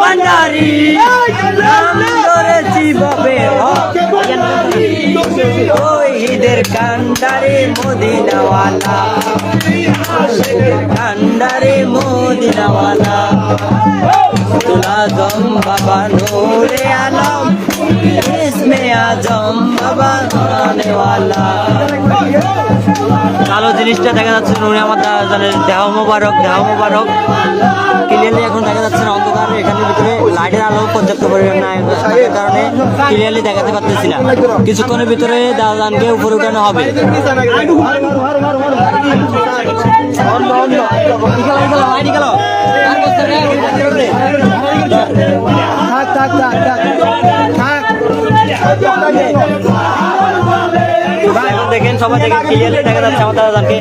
ভান্ডারি নাম ধরেছি ববে হক ওই ঈদের কান্ডারে মদিনাওয়ালা কান্ডারে মদিনাওয়ালা তুলা জম বাবা নূরে আলম কালো জিনিসটা দেখা যাচ্ছে নুনে আমার জানেন দেহ মোবারক দেহ মোবারক। ক্লিয়ারলি এখন দেখা যাচ্ছে না অন্ধকার এখানের ভিতরে লাইটের আলো পর্যাপ্ত পরিমাণ নাই। থাকার কারণে ক্লিয়ারলি দেখাতে পারতেছি না কিছুক্ষণের ভিতরে দাদানকে উপরে উঠানো হবে। থাক থাক থাক থাক। থাক। এখন দেখেন সবাই দেখেন ক্লিয়ারলি দেখা যাচ্ছে আমার দাদানকে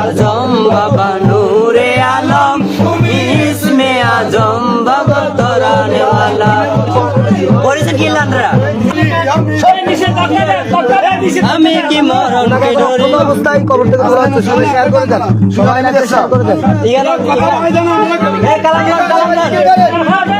আজম বাবা নূরে আলম ইসমে আজম বাবা তরানে ওয়ালা কি লান্ডরা আমি কি মরণকে ডরি? অবস্থায় কবর থেকে হচ্ছে সবাই শেয়ার করে দেন। সবাই মিলে শেয়ার করে দেন। এই কালাম কালাম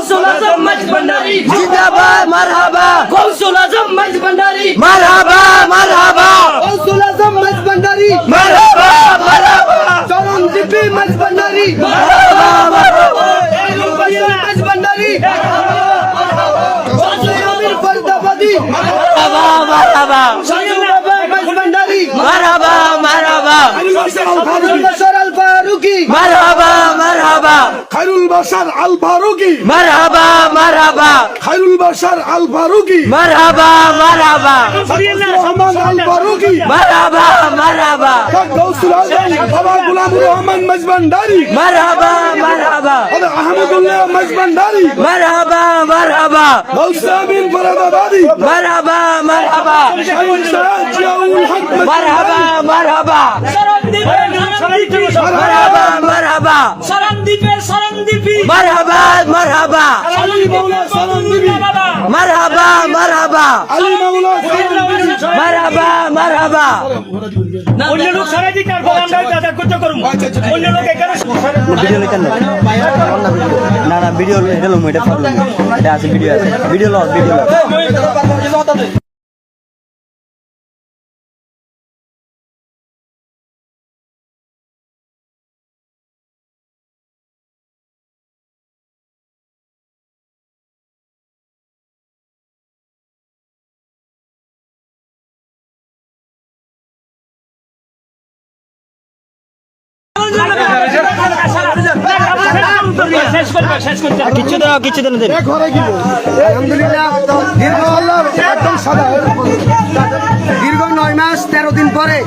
ভান্ডারি জিন্দাবাদ মারহাবা গৌসুল আজম মজ ভান্ডারি মারহাবা মারহাবা গৌসুল আজম মজবন্দারি মারহাবা মারহাবা চরণ দিপি মজবন্দারি মারহাবা মারহাবা মজবন্দারি আমির ফরদাবাদি মারহাবা মারহাবা মজবন্দারি মারহাবা মারহাবা বশর আল ফারুকি মারহাবা মারহাবা। খায়রুল বাশার আল ফারুকি মারহাবা মারহাবা। খায়রুল বাশার আল ফারুকি মারহাবা। মারহাবা রহমান আল ফারুকি মারহাবা মারহাবা। গৌসুল আজম বাবা গুলামুর রহমান মজবান্ডারি মারহাবা মারহাবা। আহমদুল্লাহ মজবান্ডারি মারহাবা মারহাবা। গৌসামিন ফরাদাবাদী। মারহাবা মারহাবা। জিয়াউল হক মারহাবা মারহাবা মারহাবা। মারহাবা। সরণদ্বীপে সরণদ্বীপি মারহাবা মারহাবা আলী মাওলা সালাম দিবি মারহাবা মারহাবা আলী মাওলা সালাম দিবি মারহাবা মারহাবা অন্য লোক সারাই দিক আর আমরা দাদা করতে করব অন্য লোক এখানে ভিডিও লেখেন না না ভিডিও এটা লোম এটা প্রবলেম এটা আছে ভিডিও আছে ভিডিও লস ভিডিও লস দেন আলহামদুলিল্লাহ দীর্ঘ একদম সাদা। দীর্ঘ নয় মাস তেরো দিন পরে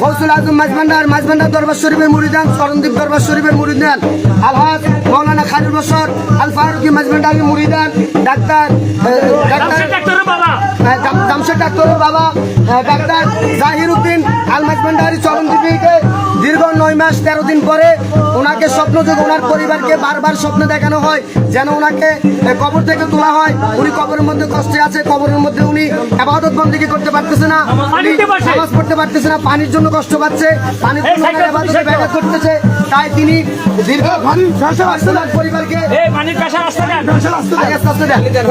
গৌসুল আজম মাঝভান্ডার মাঝভান্ডার দরবার শরীফের মুরিদান চরণদ্বীপ দরবার শরীফের মুরিদান আলহাজ মৌলানা খালিল বসর আল ফারুকি মাঝভান্ডারি মুরিদান ডাক্তার ডাক্তার বাবা। জামশেদ ডাক্তারের বাবা। ডাক্তার জাহির উদ্দিন আল মাঝভান্ডারি চরণদ্বীপীকে দীর্ঘ নয় মাস তেরো দিন পরে ওনাকে স্বপ্ন যোগে ওনার পরিবারকে বারবার স্বপ্ন দেখানো হয় যেন ওনাকে কবর থেকে তোলা হয়। উনি কবরের মধ্যে কষ্টে আছে কবরের মধ্যে উনি আবাদত বন্দিকে করতে পারতেছে না। পানিতে নামাজ পড়তে পারতেছে না পানির জন্য কষ্ট পাচ্ছে পানির জন্য। ব্যাঘাত করতেছে তাই তিনি দীর্ঘ পরিবারকে।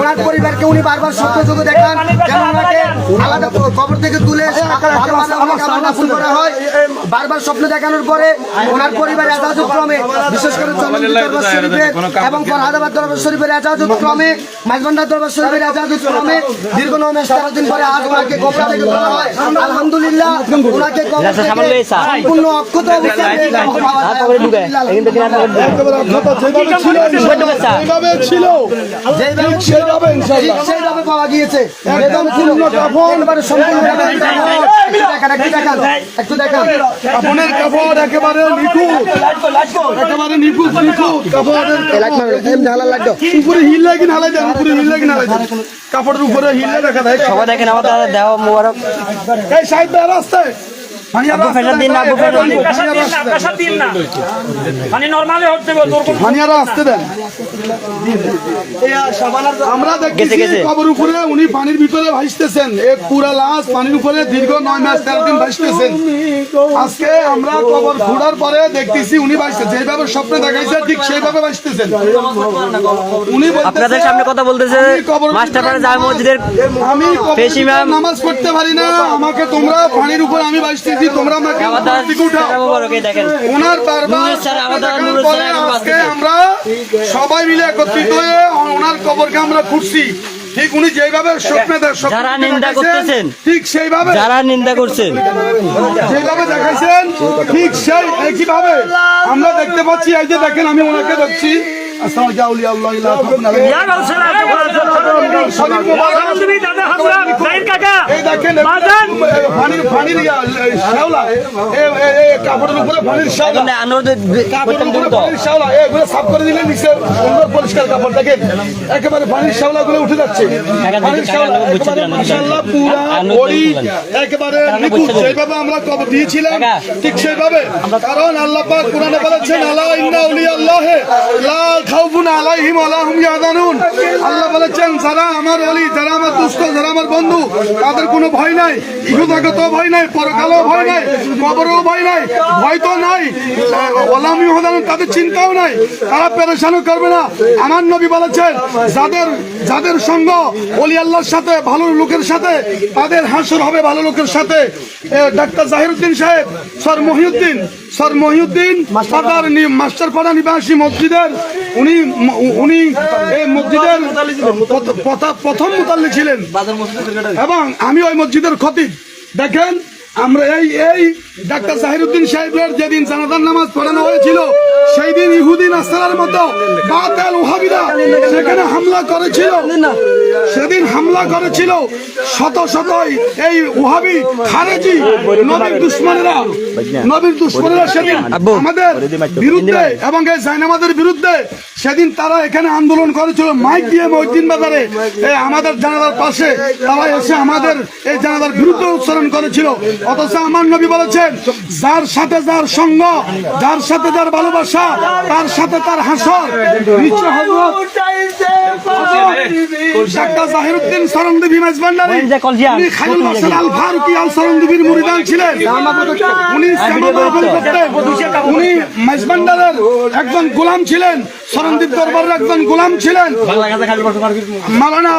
ওনার পরিবারকে উনি বারবার সত্য যোগ দেখান যেন ওনাকে আলাদা কবর থেকে তুলে ভালোবাসা কামনা ফুল করা হয়। বারবার স্বপ্ন দেখানোর পরে ওনার পরিবার এজাজত বিশেষ করে চন্দন দরবার শরীফের এবং ফরহাদাবাদ দরবার শরীফের এজাজত ক্রমে মাঝবান্ডার দরবার শরীফের এজাজত ক্রমে দীর্ঘ নয় মাস তেরো দিন পরে আজ ওনাকে কবর থেকে তোলা হয়। আলহামদুলিল্লাহ ওনাকে। সম্পূর্ণ অক্ষত সেইভাবে পাওয়া গিয়েছে। একদম। পূর্ণ কাফন। একটু দেখান কাফনের কাপড় একেবারে নিখুঁত। একেবারে নিখুঁত নিখুঁত কাপড়ের উপরে হিল লাগিন হালাই দেন। উপরে হিল লাগিন হালাই দেন। কাপড়ের উপরে হিলে দেখা দেয় সবাই দেখেন আমাদের দেহ মোবারক। এই সাইড দিয়ে রাস্তায় মানিয়া দিন না, আব্বু দিন। কাশা দিন না মানে নর্মালি হচ্ছে গো, তোর কোন- আসতে দেন। আমরা দেখতেছি গেছে, গেছে। কবর উপরে উনি পানির ভিতরে ভাসতেছেন। এক পুরা লাশ পানির উপরে দীর্ঘ নয় মাস তেরো দিন ভাসতেছেন। আজকে আমরা কবর ফুড়ার পরে দেখতেছি উনি ভাসতেছেন। যেভাবে স্বপ্নে দেখাইছে ঠিক সেইভাবে ভাসতেছেন। উনি আপনাদের সামনে কথা বলতেছে আমি মাস্টারপাড়া জামে মসজিদের আমি কবর পেশি ম্যাম। নামাজ পড়তে পারি না। আমাকে তোমরা পানির উপর আমি ভাসতেছি। তোমরা আমাকে ওনার বারবার আজকে আমরা সবাই মিলে একত্রিত হয়ে ওনার কবরকে আমরা খুঁজছি। ঠিক উনি যেভাবে স্বপ্নে যারা নিন্দা করতেছেন। ঠিক সেইভাবে যারা নিন্দা করছেন। যেভাবে দেখাইছেন ঠিক সেই একইভাবে আমরা দেখতে পাচ্ছি। এই যে দেখেন আমি ওনাকে দেখছি। আল্লাহ পরিষ্কার কাপড় দেখেন একেবারে পানির শ্যাওলা গুলো উঠে যাচ্ছে একেবারে পুরা বডি একেবারে সেইভাবে আমরা কবর দিয়েছিলাম। ঠিক সেইভাবে। কারণ আল্লাহ কোরআনে বলেছেন আলা ইন্না আল্লাহ বলেছেন, যারা আমার যারা আমার যারা আমার বন্ধু, তাদের কোনো ভয় ভয় ভয় ভয় ভয় তো নাই তাদের চিন্তাও নাই, তারা পেরেশানও করবে না। আমার নবী বলেছেন, যাদের যাদের সঙ্গ ওলি আল্লাহর সাথে, ভালো লোকের সাথে, তাদের হাসর হবে ভালো লোকের সাথে। ডাক্তার জাহিরুদ্দিন সাহেব, স্যার মহিউদ্দিন স্যার মহিউদ্দিন পাতার মাস্টারপাড়া নিবাসী মসজিদের উনি উনি এই মসজিদের প্রথ- প্রথ- প্রথম মুতাল্লি ছিলেন। এবং আমি ওই মসজিদের খতিব। দেখেন আমরা এই এই ডাক্তার জাহিরুদ্দিন সাহেবের যেদিন জানাজার নামাজ পড়ানো হয়েছিল সেই দিন ইহুদি নাস্তার মতো বাতাল ওহাবিরা সেখানে হামলা করেছিল। সেদিন হামলা করেছিল শত শত এই ওহাবি খারেজি নবীর দুশ্মনেরা। নবীর দুশ্মনেরা সেদিন আমাদের বিরুদ্ধে এবং এই জাইনামাদের বিরুদ্ধে সেদিন তারা এখানে আন্দোলন করেছিল মাইক দিয়ে মহিদ্দিন বাজারে। এই আমাদের জানালার পাশে তারা এসে আমাদের এই জানালার বিরুদ্ধে উচ্চারণ করেছিল। অথচ আমার নবী বলেছেন যার সাথে যার সঙ্গ যার সাথে যার ভালোবাসা তার সাথে তার হাসর নিশ্চয় ডাক্তার জাহিরুদ্দিন সরন্দীপি মেজবান্ডারি। ওই উনি খাইরুল বাসার আল ফারুকি আল সরন্দীপির মুরিদান ছিলেন। উনি। উনি মেজবান্ডারের একজন গোলাম ছিলেন। সরন্দীপ দরবারের একজন গোলাম ছিলেন। মালানা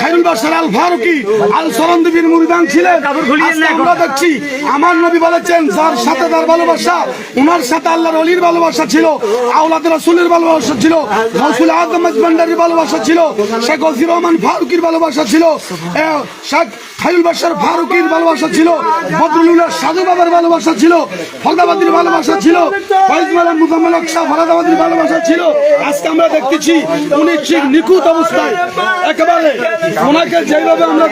খাইরুল বাসার আল ফারুকি আল সরন্দীপির মুরিদান ছিলেন। আমরা দেখছি আমার নবী বলেছেন যার সাথে তার ভালোবাসা উনার সাথে আল্লাহর অলির ভালোবাসা ছিল আওলাদ রাসূলের ভালোবাসা ছিল রাসূল আদম মেজবান্ডারির ভালোবাসা ছিল শেখ ওজির রহমান ফারুকির ভালোবাসা ছিল। এ, বাসার ফারুকির ভালোবাসা ছিল বদরুল্লাহ সাধু বাবার ভালোবাসা ছিল ফলদাবাদির ভালোবাসা ছিল ফয়েজ মালাম মুজাম্মেল শাহ ফরাদাবাদির ভালোবাসা ছিল। আজকে আমরা দেখতেছি উনি ঠিক নিখুঁত অবস্থায় একেবারে ওনাকে যেভাবে আমরা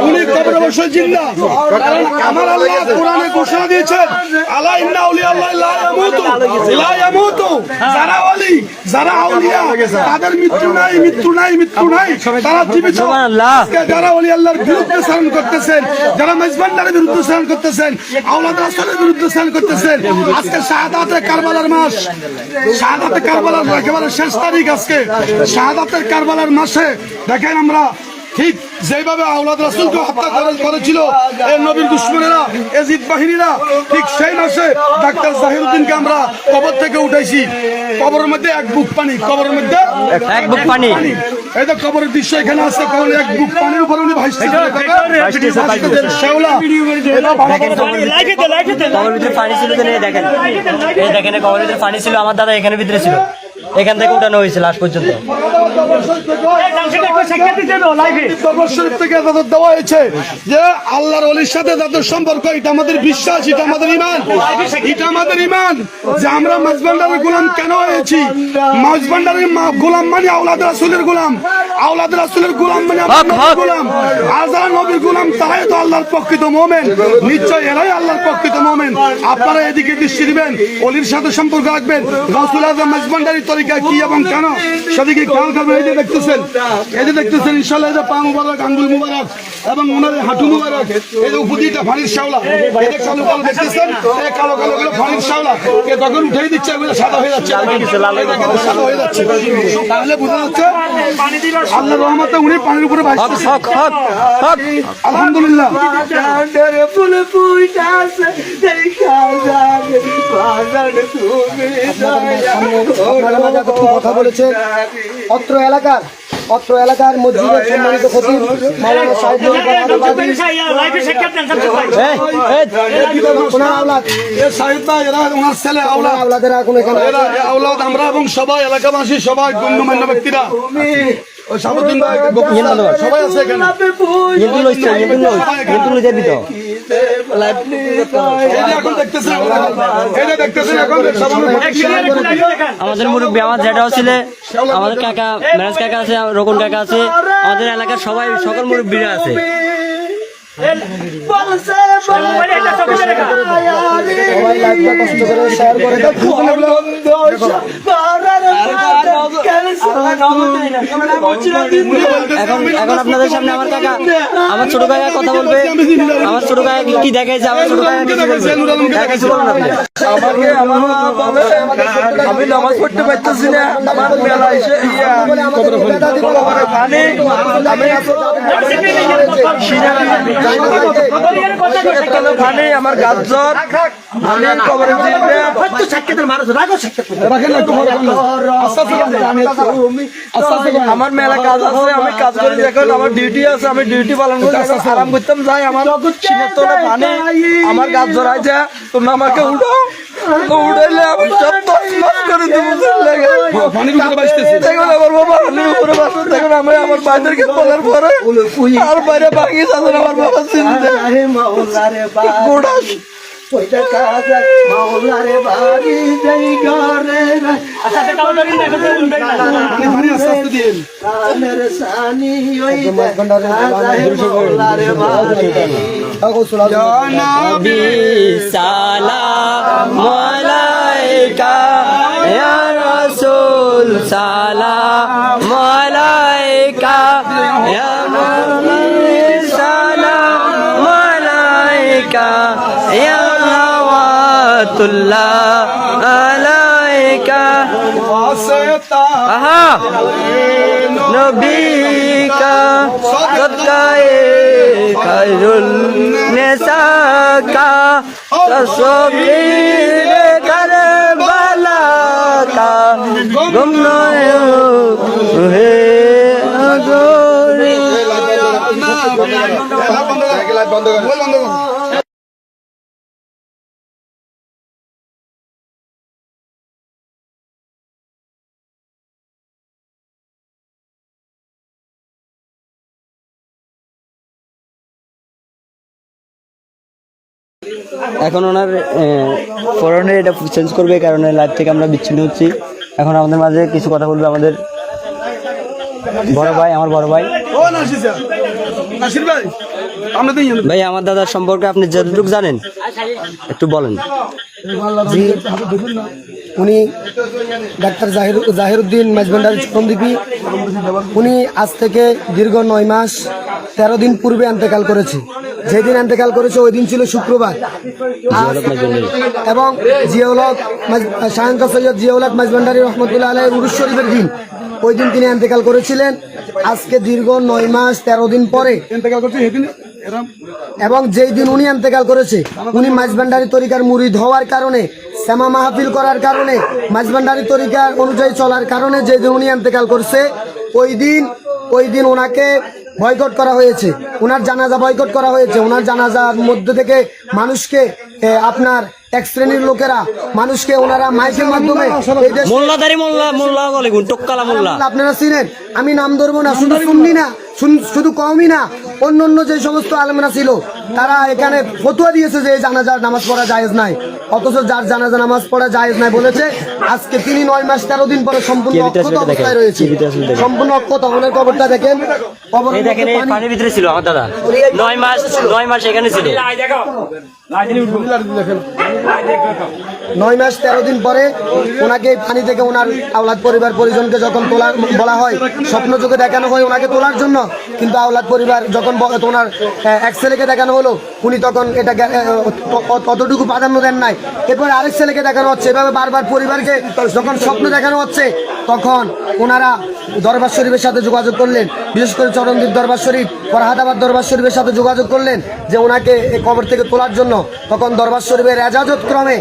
উনি উনি বসে জিন্দা। কারণ আমার আল্লাহ কোরআনে ঘোষণা দিয়েছেন আলা ইন্না আউলিয়া আল্লাহ লা ইয়ামুতু লা ইয়ামুতু। যারা ওলি যারা আউলিয়া তাদের মৃত্যু নাই মৃত্যু নাই মৃত্যু নাই। তারা জীবিত। যারা ওলি আল্লাহর বিরুদ্ধে স্মরণ করতেছেন, যারা মেজবান্ডারের বিরুদ্ধে স্মরণ করতেছেন, আওলাদ রাসুলের বিরুদ্ধে স্মরণ করতেছেন। আজকে শাহাদাতে কারবালার মাস। শাহাদাতে কারবালার একেবারে শেষ তারিখ আজকে। শাহাদাতের কারবালার মাসে দেখেন আমরা ঠিক যেভাবে আওলাদ রাসূলকে হত্যা করে- করেছিল এই নবীর দুশ্মনেরা এজিদ বাহিনীরা ঠিক সেই মাসে ডাক্তার জাহিরুদ্দিনকে আমরা কবর থেকে উঠাইছি। কবরের মধ্যে এক বুক পানি কবরের মধ্যে এক বুক পানি। এই তো কবরের দৃশ্য এখানে আছে কবরের এক বুক পানির উপরে উনি ভাসছেন ভাসতেছে, ভাসতেছে। শ্যাওলা এটা ভালো করে লাইটে দে, লাইটে দে, কবরের ভিতরে পানি ছিল দেখেন। এই দেখেন কবরের ভিতরে পানি ছিল আমার দাদা এখানে ভিতরে ছিল। এখান থেকে উঠানো হয়েছে লাস্ট পর্যন্ত। জামশেদ একটু সাক্ষাৎ দিতে দাও লাইভে দরবার শরীফ থেকে তাদের দেওয়া হয়েছে যে আল্লাহর অলির সাথে তাদের সম্পর্ক এটা আমাদের বিশ্বাস এটা আমাদের ইমান এটা আমাদের ইমান যে আমরা মাঝবান্ডারের গোলাম কেন হয়েছি? মাঝবান্ডারের গোলাম মানে আওলাদ রাসুলের গোলাম। আওলাদ রাসুলের গোলাম মানে গোলাম। আর নবীর গোলাম তারাই তো আল্লাহর প্রকৃত মোমেন। নিশ্চয় এরাই আল্লাহর প্রকৃত মোমেন। আপনারা এদিকে দৃষ্টি দিবেন অলির সাথে সম্পর্ক রাখবেন। রাসুল আজম মাঝবান্ডারির তরিকা কি এবং কেন? সেদিকে খেয়াল করবেন এই যে দেখতেছেন এই যে দেখতেছেন ইনশাল্লাহ এই যে পা মুবারক আঙ্গুল মুবারক এবং ওনার হাঁটু মুবারক এই যে উপদিটা ফানির শাওলা এই যে কালো কালো দেখতেছেন এই কালো কালো গুলো ফানির শাওলা এ তখন উঠেই দিচ্ছে এগুলো সাদা হয়ে যাচ্ছে সাদা হয়ে যাচ্ছে। তাহলে বোঝা যাচ্ছে আল্লাহ রহমতে উনি পানির উপরে আলহামদুলিল্লাহ। কথা বলেছেন। অত্র এলাকার অত্র এলাকার মসজিদের সম্মানিত খতিব মাওলানা এরা আমরা এবং সবাই এলাকাবাসী গণ্যমান্য ব্যক্তিরা সবাই আছে এখানে আমাদের মুরব্বী আমার যেটা ছিল, আমাদের কাকা, মেরাজ কাকা আছে রকম কাকা আছে, আমাদের এলাকার সবাই, সকল মুরব্বীরা আছে। এখন এখন আপনাদের সামনে আমার কাকা আমার ছোট কাকা কথা বলবে। আমার ছোট কাকা কি দেখাইছে? আমার ছোট কাকা কিছু বলবে? কিছু বলুন আপনি। আমাকে আমার মা বলে আমি নামাজ পড়তে পারতেছি না আমার মেলা এসে পানি আমি পানি আমার আমি কবরে রাখেন। আমার মেলা কাজ আছে আমি কাজ করি দেখুন আমার ডিউটি আছে আমি ডিউটি পালন করি এখন আরাম করতাম যাই আমার পানি আমার গাছ জড়াই যা তোমরা আমাকে উঠো তো উঠাইলে আমি সব তছনছ করে দেবো লাগে পানির উপরে বাঁচতেছে? দেখুন আমার বাবা পানির উপরে বাসন দেখুন আমি আমার বাইদেরকে তোলার পরে আর বাইরে বাকি যাচ্ছেন আমার বাবা চিনতে? গোটা আচ্ছা এটা কালো ধরেন দেখো তো উঠবে না দিন সালাম মালাইকা, ইয়া রাসূল সালাম মালাইকা, ইয়া মুহাম্মদ সালাম মালাইকা, ইয়া হাওয়াতুল্লাহ আলাইকা। আহা নবী গায়ে খায়রুল নেশা কা তসবির কারবালা তা গুম নয় বন্ধ কর বন্ধ কর এখন ওনার পরনে এটা চেঞ্জ করবে এই কারণে লাইভ থেকে আমরা বিচ্ছিন্ন হচ্ছি। এখন আমাদের মাঝে কিছু কথা বলবে আমাদের বড় ভাই আমার বড় ভাই। ভাই আমরা দিই ভাই আমার দাদার সম্পর্কে আপনি যতটুকু জানেন একটু বলেন। জি উনি ডাক্তার জাহির জাহিরুদ্দিন মেজবান্ডারি চরমদ্বীপী উনি আজ থেকে দীর্ঘ নয় মাস তেরো দিন পূর্বে আন্তেকাল করেছে। যেদিন আন্তেকাল করেছে ওই দিন ছিল শুক্রবার। এবং জিয়াউলক শাহাঙ্কা সৈয়দ জিয়াউলক মাজবান্ডারি রহমতুল্লাহ আলাই উরুস শরীফের দিন। ওই দিন তিনি আন্তেকাল করেছিলেন। আজকে দীর্ঘ নয় মাস তেরো দিন পরে। এবং যেই দিন উনি আন্তেকাল করেছে উনি মাঝবান্ডারি তরিকার মুরিদ হওয়ার কারণে শ্যামা মাহফিল করার কারণে মাঝবান্ডারি তরিকার অনুযায়ী চলার কারণে যে দিন উনি আন্তেকাল করছে ওই দিন ওই দিন ওনাকে বয়কট করা হয়েছে। ওনার জানাজা বয়কট করা হয়েছে। ওনার জানাজার মধ্যে থেকে মানুষকে আপনার এক শ্রেণির লোকেরা মানুষকে ওনারা মাইকের মাধ্যমে মোল্লাদারি মোল্লা মোল্লা বলে গুণ মোল্লা। আপনারা চিনেন? আমি নাম ধরবো না শুধু শুননি না শুন- শুধু কমই না অন্য অন্য যে সমস্ত আলমরা ছিল তারা এখানে ফতুয়া দিয়েছে যে জানাজার নামাজ পড়া জায়েজ নাই। অথচ যার জানাজা নামাজ পড়া জায়েজ নাই বলেছে আজকে তিনি নয় মাস তেরো দিন পরে সম্পূর্ণ অক্ষত অবস্থায় রয়েছে। সম্পূর্ণ অক্ষত। ওনার কবরটা দেখেন। দেখেন মধ্যে এই পানি- পানির ভিতরে ছিল আমার দাদা। নয় মাস নয় মাস এখানে ছিল। নয় মাস তেরো দিন পরে ওনাকে এই পানি থেকে ওনার আওলাদ পরিবার পরিজনকে যখন তোলা বলা হয় স্বপ্ন চোখে দেখানো হয় ওনাকে তোলার জন্য কিন্তু আওলাদ পরিবার যখন ওনার এক ছেলেকে দেখানো হলো উনি তখন এটা অতটুকু প্রাধান্য দেন নাই। এরপর আরেক ছেলেকে দেখানো হচ্ছে, এভাবে বারবার পরিবারকে যখন স্বপ্ন দেখানো হচ্ছে, তখন ওনারা দরবার শরীফের সাথে যোগাযোগ করলেন। বিশেষ করে চরণদ্বীপ দরবার শরীফ ফরহাদাবাদ দরবার শরীফের সাথে যোগাযোগ করলেন যে ওনাকে কবর থেকে তোলার জন্য। তখন দরবার শরীফের এজাজত ক্রমে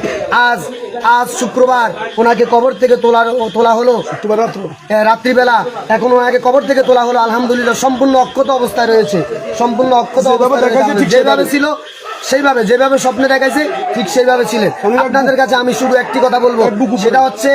আজ আজ শুক্রবার ওনাকে কবর থেকে তোলার তোলা হলো। রাত্রিবেলা। এখন ওনাকে কবর থেকে তোলা হলো। আলহামদুলিল্লাহ সম্পূর্ণ অক্ষত অবস্থায় রয়েছে। সম্পূর্ণ অক্ষত যেভাবে ছিল সেইভাবে যেভাবে স্বপ্নে দেখাইছে ঠিক সেইভাবে ছিলেন। আপনাদের কাছে আমি শুধু একটি কথা বলব। সেটা হচ্ছে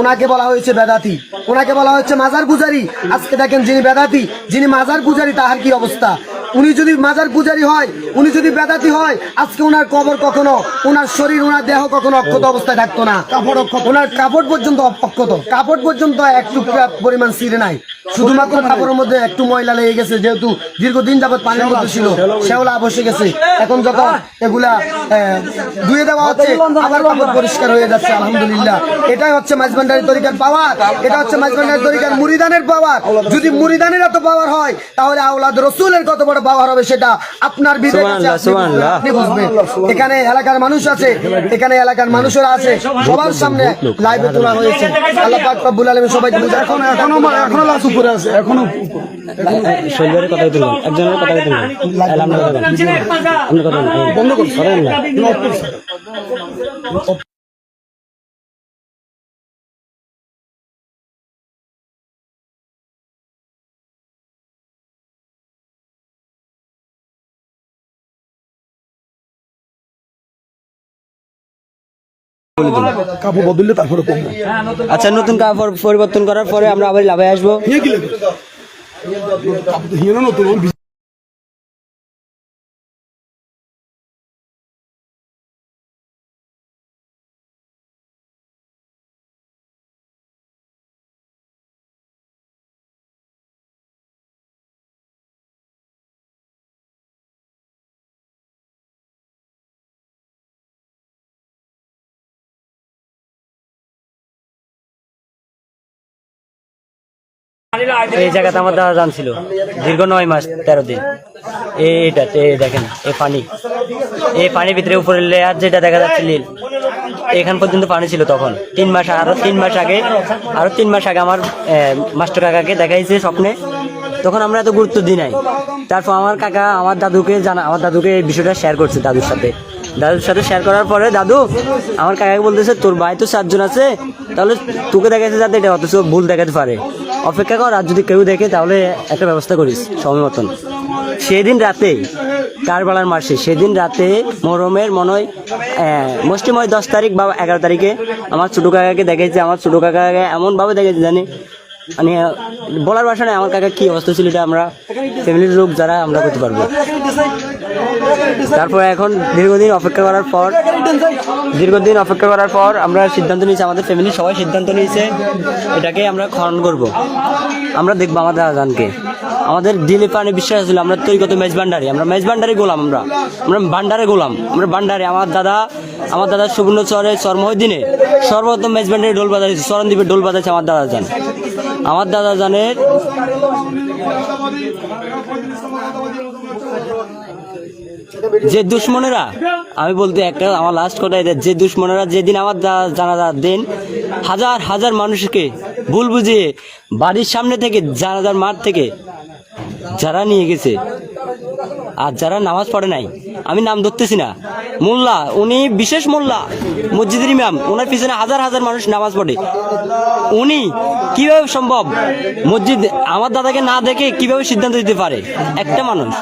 ওনাকে বলা হয়েছে বেদাতি। ওনাকে বলা হচ্ছে মাজার গুজারি আজকে দেখেন যিনি বেদাতি যিনি মাজার গুজারি তাহার কি অবস্থা? উনি যদি মাজার পূজারি হয় উনি যদি বেদাতি হয় আজকে ওনার কবর কখনো ওনার শরীর ওনার দেহ কখনো অক্ষত অবস্থায় থাকতো না। কাপড় অক্ষত। ওনার কাপড় পর্যন্ত অক্ষত। কাপড় পর্যন্ত এক টুকরা পরিমাণ ছিঁড়ে নাই। শুধুমাত্র কাপড়ের মধ্যে একটু ময়লা লেগে গেছে যেহেতু দীর্ঘদিন যাবত পানির মধ্যে ছিল শ্যাওলা বসে গেছে। এখন যখন এগুলা ধুয়ে দেওয়া হচ্ছে আবার কাপড় পরিষ্কার হয়ে যাচ্ছে আলহামদুলিল্লাহ। এটাই হচ্ছে মাঝবান্ডারি তরিকার পাওয়ার এটা হচ্ছে মাঝবান্ডারি তরিকার মুরিদানের পাওয়ার। যদি মুরিদানের এত পাওয়ার হয় তাহলে আওলাদ রসুলের কত বড় পাওয়ার হবে সেটা আপনার বিবেক আপনি বুঝবেন এখানে এলাকার মানুষ আছে এখানে এলাকার মানুষেরা আছে সবার সামনে লাইভে তোলা হয়েছে। আল্লাহ পাক রব্বুল আলামিন সবাইকে। এখন এখনও এখনও লাশ উপরে আছে এখনও কথা একজনের কথা আপনার কথা। বন্ধ করুন কাপড় বদললে তারপরে কমবে। আচ্ছা নতুন কাপড় পরিবর্তন করার পরে আমরা আবার লাভে আসব। এই জায়গাতে আমার দাদা জানছিল দীর্ঘ নয় মাস, তেরো দিন। এইটা এই দেখেন, এই পানি। এই পানির ভিতরে উপরে লেয়ার যেটা দেখা যাচ্ছে নীল, এখান পর্যন্ত পানি ছিল তখন। তিন মাস আরও, তিন মাস আগে, আরও তিন মাস আগে আমার মাস্টার কাকাকে দেখাইছে স্বপ্নে। তখন আমরা এত গুরুত্ব দিই নাই। তারপর আমার কাকা আমার দাদুকে জানা, আমার দাদুকে এই বিষয়টা শেয়ার করছে দাদুর সাথে। দাদুর সাথে শেয়ার করার পরে, দাদু, আমার কাকাকে বলতেছে, তোর ভাই তো চারজন আছে, তাহলে তোকে দেখাচ্ছে যাতে এটা অথচ ভুল দেখাতে পারে। অপেক্ষা কর, আর যদি কেউ দেখে, তাহলে একটা ব্যবস্থা করিস, সময় মতন। সেদিন রাতে কারবালার মাসে সেদিন রাতে মরমের মনে হয় দশ তারিখ বা এগারো তারিখে আমার ছোটো কাকাকে দেখেছি আমার ছোটো কাকাকে এমনভাবে দেখেছি জানি মানে বলার ভাষা নেই, আমার কাকা কি অবস্থা ছিল এটা আমরা ফ্যামিলির লোক যারা, আমরা করতে পারব। তারপর এখন দীর্ঘদিন অপেক্ষা করার পর, দীর্ঘদিন অপেক্ষা করার পর আমরা সিদ্ধান্ত নিয়েছি, আমাদের ফ্যামিলি সবাই সিদ্ধান্ত নিয়েছে, এটাকে আমরা খনন করব। আমরা দেখব আমাদের আজানকে। আমাদের দিলে পানি বিশ্বাস ছিল আমরা তৈরি মেজ ভান্ডারি আমরা মেজ ভান্ডারি গোলাম আমরা। আমরা ভান্ডারে গোলাম, আমরা ভান্ডারে। আমার দাদা আমার দাদা সুবর্ণ চরে চরমহদিনে সর্বপ্রথম মেজ ভান্ডারি ঢোল বাজাইছে, চরণদ্বীপে ঢোল বাজাইছে আমার দাদা জান আমার দাদা জানের যে দুশ্মনেরা, আমি বলতে একটা, আমার লাস্ট কথা এটা, যে দুশ্মনেরা যেদিন আমার জানাজার দিন, হাজার হাজার মানুষকে ভুল বুঝিয়ে বাড়ির সামনে থেকে, জানাজার মাঠ থেকে, যারা নিয়ে গেছে আর যারা নামাজ পড়ে নাই, আমি নাম ধরতেছি না। মোল্লা, উনি বিশেষ মোল্লা, মসজিদের ইমাম। ওনার পিছনে হাজার হাজার মানুষ নামাজ পড়ে। উনি কীভাবে সম্ভব? মসজিদ, আমার দাদাকে না দেখে কীভাবে সিদ্ধান্ত দিতে পারে? একটা মানুষ।